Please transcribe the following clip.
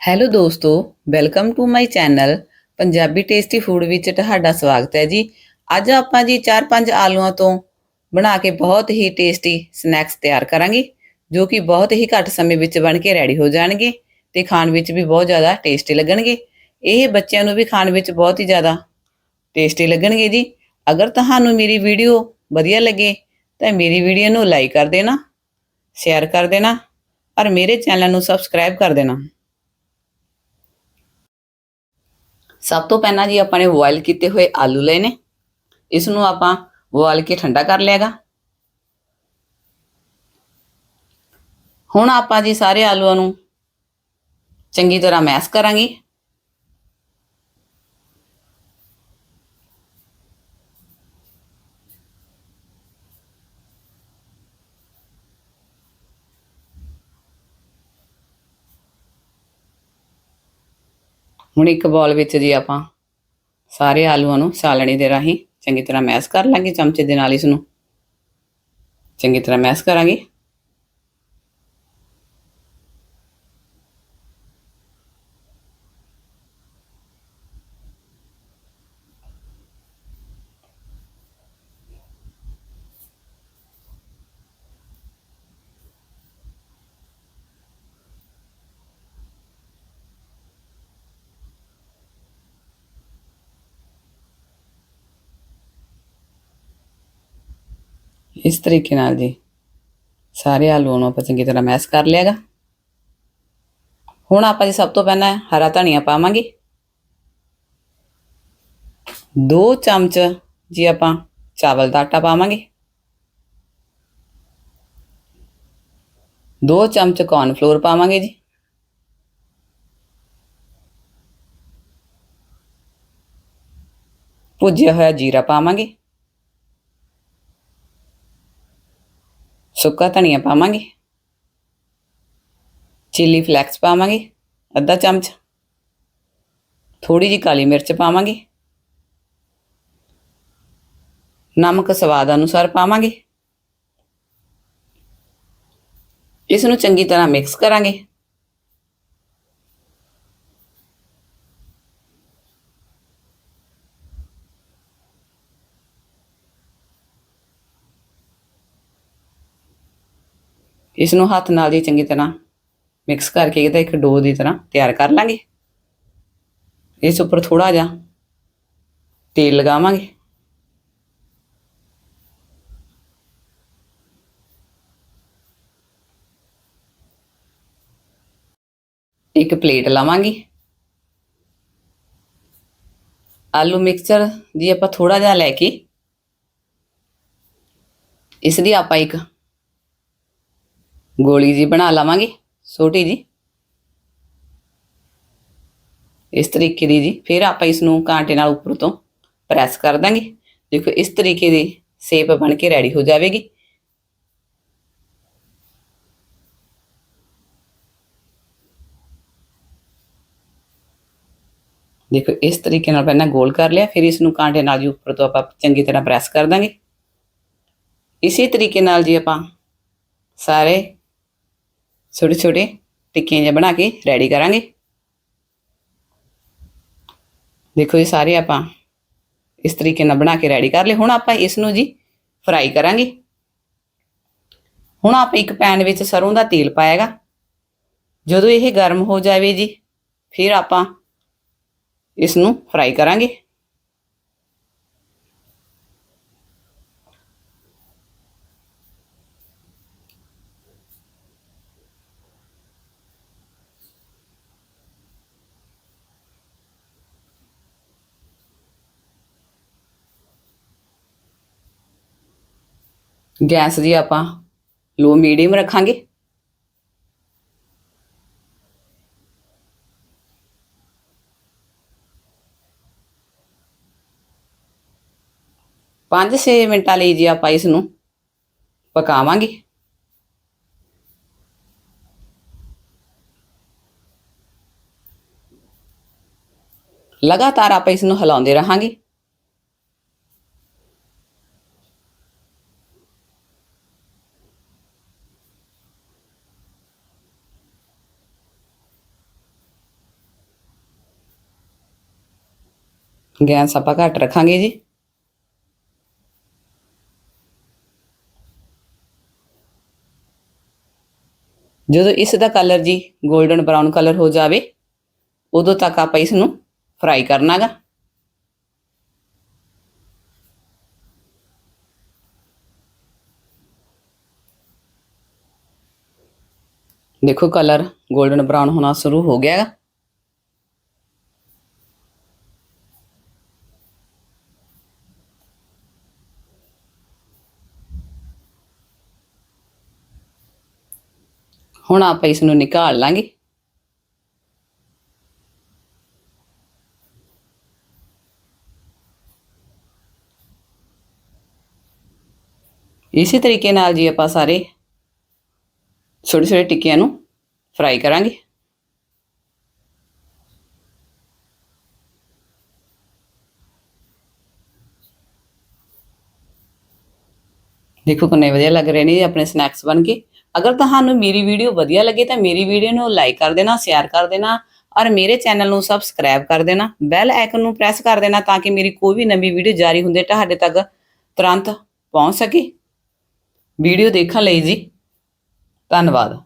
Hello ਦੋਸਤੋ, welcome to my channel Punjabi tasty food ਵਿੱਚ ਤੁਹਾਡਾ ਸਵਾਗਤ ਹੈ ਜੀ। ਅੱਜ ਆਪਾਂ ਜੀ 4-5 ਆਲੂਆਂ ਤੋਂ ਬਣਾ ਕੇ ਬਹੁਤ ਹੀ ਟੇਸਟੀ ਸਨੈਕਸ ਤਿਆਰ ਕਰਾਂਗੇ, ਜੋ ਕਿ ਬਹੁਤ ਹੀ ਘੱਟ ਸਮੇਂ ਵਿੱਚ ਬਣ ਕੇ ਰੈਡੀ ਹੋ ਜਾਣਗੇ ਤੇ ਖਾਣ ਵਿੱਚ ਵੀ ਬਹੁਤ ਜ਼ਿਆਦਾ ਟੇਸਟੀ ਲੱਗਣਗੇ। ਇਹ ਬੱਚਿਆਂ ਨੂੰ ਵੀ ਖਾਣ ਵਿੱਚ ਬਹੁਤ ਹੀ ਜ਼ਿਆਦਾ ਟੇਸਟੀ ਲੱਗਣਗੇ ਜੀ। ਅਗਰ ਤੁਹਾਨੂੰ ਮੇਰੀ ਵੀਡੀਓ ਵਧੀਆ ਲੱਗੇ, ਤਾਂ ਮੇਰੀ ਵੀਡੀਓ ਨੂੰ ਲਾਈਕ ਕਰ ਦੇਣਾ, ਸ਼ੇਅਰ ਕਰ ਦੇਣਾ, ਔਰ ਮੇਰੇ ਚੈਨਲ ਨੂੰ ਸਬਸਕ੍ਰਾਈਬ ਕਰ ਦੇਣਾ। ਸਭ ਤੋਂ ਪਹਿਲਾਂ ਜੀ ਆਪਾਂ ਨੇ ਬੋਇਲ ਕੀਤੇ ਹੋਏ ਆਲੂ ਲਏ ਨੇ। ਇਸ ਨੂੰ ਆਪਾਂ ਬੋਇਲ ਕੇ ਠੰਡਾ ਕਰ ਲਿਆਗਾ ਹੁਣ ਆਪਾਂ ਜੀ ਸਾਰੇ ਆਲੂਆਂ ਨੂੰ ਚੰਗੀ ਤਰ੍ਹਾਂ ਮੈਸ਼ ਕਰਾਂਗੇ। ਹੁਣ ਇੱਕ ਬੋਲ ਵਿੱਚ ਜੀ ਆਪਾਂ ਸਾਰੇ ਆਲੂਆਂ ਨੂੰ ਛਾਲਣੀ ਦੇ ਰਾਹੀਂ ਚੰਗੀ ਤਰ੍ਹਾਂ ਮੈਸ਼ ਕਰ ਲਾਂਗੇ, ਚਮਚੇ ਦੇ ਨਾਲ ਇਸ ਨੂੰ। ਚੰਗੀ ਤਰ੍ਹਾਂ ਮੈਸ਼ ਕਰਾਂਗੇ। ਇਸ ਤਰੀਕੇ ਨਾਲ ਜੀ। ਸਾਰੇ ਆਲੂਆਂ ਨੂੰ ਆਪਾਂ ਚੰਗੀ ਤਰ੍ਹਾਂ ਮੈਸ਼ ਕਰ ਲਿਆਗਾ। ਹੁਣ ਆਪਾਂ ਜੀ ਸਭ ਤੋਂ ਪਹਿਲਾਂ ਹਰਾ ਧਨੀਆ ਪਾਵਾਂਗੇ। 2 ਚਮਚ ਜੀ ਆਪਾਂ ਚਾਵਲ ਦਾ ਆਟਾ ਪਾਵਾਂਗੇ। 2 ਚਮਚ ਕੌਰਨ ਫਲੋਰ ਪਾਵਾਂਗੇ ਜੀ। ਭੁੱਜਿਆ ਹੋਇਆ ਜੀਰਾ ਪਾਵਾਂਗੇ। ਸੁੱਕਾ ਧਨੀਆ ਪਾਵਾਂਗੇ। ਚਿੱਲੀ ਫਲੈਕਸ ਪਾਵਾਂਗੇ, ਅੱਧਾ ਚਮਚ। ਥੋੜੀ ਜੀ ਕਾਲੀ ਮਿਰਚ ਪਾਵਾਂਗੇ। ਨਮਕ ਸਵਾਦ ਅਨੁਸਾਰ ਪਾਵਾਂਗੇ। ਇਸ ਨੂੰ ਚੰਗੀ ਤਰ੍ਹਾਂ ਮਿਕਸ ਕਰਾਂਗੇ। ਇਸ ਨੂੰ ਹੱਥ ਨਾਲ ਹੀ ਚੰਗੀ ਤਰ੍ਹਾਂ ਮਿਕਸ ਕਰਕੇ ਇਹਦਾ ਇੱਕ ਡੋ ਦੀ ਤਰ੍ਹਾਂ ਤਿਆਰ ਕਰ ਲਾਂਗੇ। ਇਸ ਉੱਪਰ ਥੋੜਾ ਜਿਹਾ ਤੇਲ ਲਗਾਵਾਂਗੇ। ਇੱਕ ਪਲੇਟ ਲਾਵਾਂਗੇ। ਆਲੂ ਮਿਕਸਚਰ ਜੀ ਆਪਾਂ ਥੋੜਾ ਜਿਹਾ ਲੈ ਕੇ ਇਸ ਦੀ ਆਪਾਂ ਇੱਕ ਗੋਲੀ ਜੀ ਬਣਾ ਲਵਾਂਗੇ, ਛੋਟੀ ਜੀ। ਇਸ ਤਰੀਕੇ ਦੀ ਜੀ, ਫਿਰ ਆਪਾਂ ਇਸ ਨੂੰ ਕਾਂਟੇ ਨਾਲ ਉੱਪਰ ਤੋਂ ਪ੍ਰੈਸ ਕਰ ਦਾਂਗੇ। ਦੇਖੋ, ਇਸ ਤਰੀਕੇ ਦੀ ਸ਼ੇਪ ਬਣ ਕੇ ਰੈਡੀ ਹੋ ਜਾਵੇਗੀ। ਦੇਖੋ, ਇਸ ਤਰੀਕੇ ਨਾਲ ਪਹਿਲਾਂ ਗੋਲ ਕਰ ਲਿਆ, ਫਿਰ ਇਸ ਨੂੰ ਕਾਂਟੇ ਨਾਲ ਜੀ ਉੱਪਰ ਤੋਂ ਆਪਾਂ ਚੰਗੀ ਤਰ੍ਹਾਂ ਪ੍ਰੈਸ ਕਰ ਦਾਂਗੇ। ਇਸੇ ਤਰੀਕੇ ਨਾਲ ਜੀ ਆਪਾਂ ਸਾਰੇ ਛੋਟੇ ਛੋਟੇ ਟਿੱਕੀਆਂ ਜਿਹਾ ਬਣਾ ਕੇ ਰੈਡੀ ਕਰਾਂਗੇ। ਦੇਖੋ ਜੀ ਸਾਰੇ ਆਪਾਂ ਇਸ ਤਰੀਕੇ ਨਾਲ ਬਣਾ ਕੇ ਰੈਡੀ ਕਰ ਲਏ। ਹੁਣ ਆਪਾਂ ਇਸ ਨੂੰ ਜੀ ਫਰਾਈ ਕਰਾਂਗੇ। ਹੁਣ ਆਪਾਂ ਇੱਕ ਪੈਨ ਵਿੱਚ ਸਰੋਂ ਦਾ ਤੇਲ ਪਾਏਗਾ ਜਦੋਂ ਇਹ ਗਰਮ ਹੋ ਜਾਵੇ ਜੀ, ਫਿਰ ਆਪਾਂ ਇਸ ਨੂੰ ਫਰਾਈ ਕਰਾਂਗੇ। ਗੈਸ ਜੀ ਆਪਾਂ ਲੋ ਮੀਡੀਅਮ ਰੱਖਾਂਗੇ। ਪੰਜ 6 ਮਿੰਟਾਂ ਲਈ ਜੀ ਆਪਾਂ ਇਸ ਨੂੰ ਪਕਾਵਾਂਗੇ। ਲਗਾਤਾਰ ਆਪਾਂ ਇਸ ਨੂੰ ਹਿਲਾਉਂਦੇ ਰਹਾਂਗੇ। ਗੈਸ ਆਪਾਂ ਘੱਟ ਰੱਖਾਂਗੇ ਜੀ। ਜਦੋਂ ਇਸ ਦਾ ਕਲਰ ਜੀ 골ਡਨ ਬਰਾਊਨ ਕਲਰ ਹੋ ਜਾਵੇ, ਉਦੋਂ ਤੱਕ ਆਪਾਂ ਇਸ ਨੂੰ ਫਰਾਈ ਕਰਨਾਗਾ। ਦੇਖੋ ਕਲਰ 골ਡਨ ਬਰਾਊਨ ਹੋਣਾ ਸ਼ੁਰੂ ਹੋ ਗਿਆ ਹੈਗਾ ਹੁਣ ਆਪਾਂ ਇਸ ਨੂੰ ਨਿਕਾਲ ਲਾਂਗੇ। ਇਸੇ ਤਰੀਕੇ ਨਾਲ ਜੀ ਆਪਾਂ ਸਾਰੇ ਛੋਟੇ ਛੋਟੇ ਟਿੱਕਿਆਂ ਨੂੰ ਫਰਾਈ ਕਰਾਂਗੇ। ਦੇਖੋ ਕਿੰਨੇ ਵਧੀਆ ਲੱਗ ਰਹੇ ਨੇ ਜੀ, ਆਪਣੇ ਸਨੈਕਸ ਬਣ ਕੇ। ਅਗਰ ਤੁਹਾਨੂੰ ਮੇਰੀ ਵੀਡੀਓ ਵਧੀਆ ਲੱਗੇ ਤਾਂ ਮੇਰੀ ਵੀਡੀਓ ਨੂੰ ਲਾਈਕ ਕਰ ਦੇਣਾ ਸ਼ੇਅਰ ਕਰ ਦੇਣਾ ਔਰ ਮੇਰੇ ਚੈਨਲ ਨੂੰ ਸਬਸਕ੍ਰਾਈਬ ਕਰ ਦੇਣਾ ਬੈਲ ਆਈਕਨ ਨੂੰ ਪ੍ਰੈਸ ਕਰ ਦੇਣਾ ਤਾਂ ਕਿ ਮੇਰੀ ਕੋਈ ਵੀ ਨਵੀਂ ਵੀਡੀਓ ਜਾਰੀ ਹੁੰਦੇ ਤੁਹਾਡੇ ਤੱਕ ਤੁਰੰਤ ਪਹੁੰਚ ਸਕੇ। ਵੀਡੀਓ ਦੇਖਣ ਲਈ ਜੀ, ਧੰਨਵਾਦ।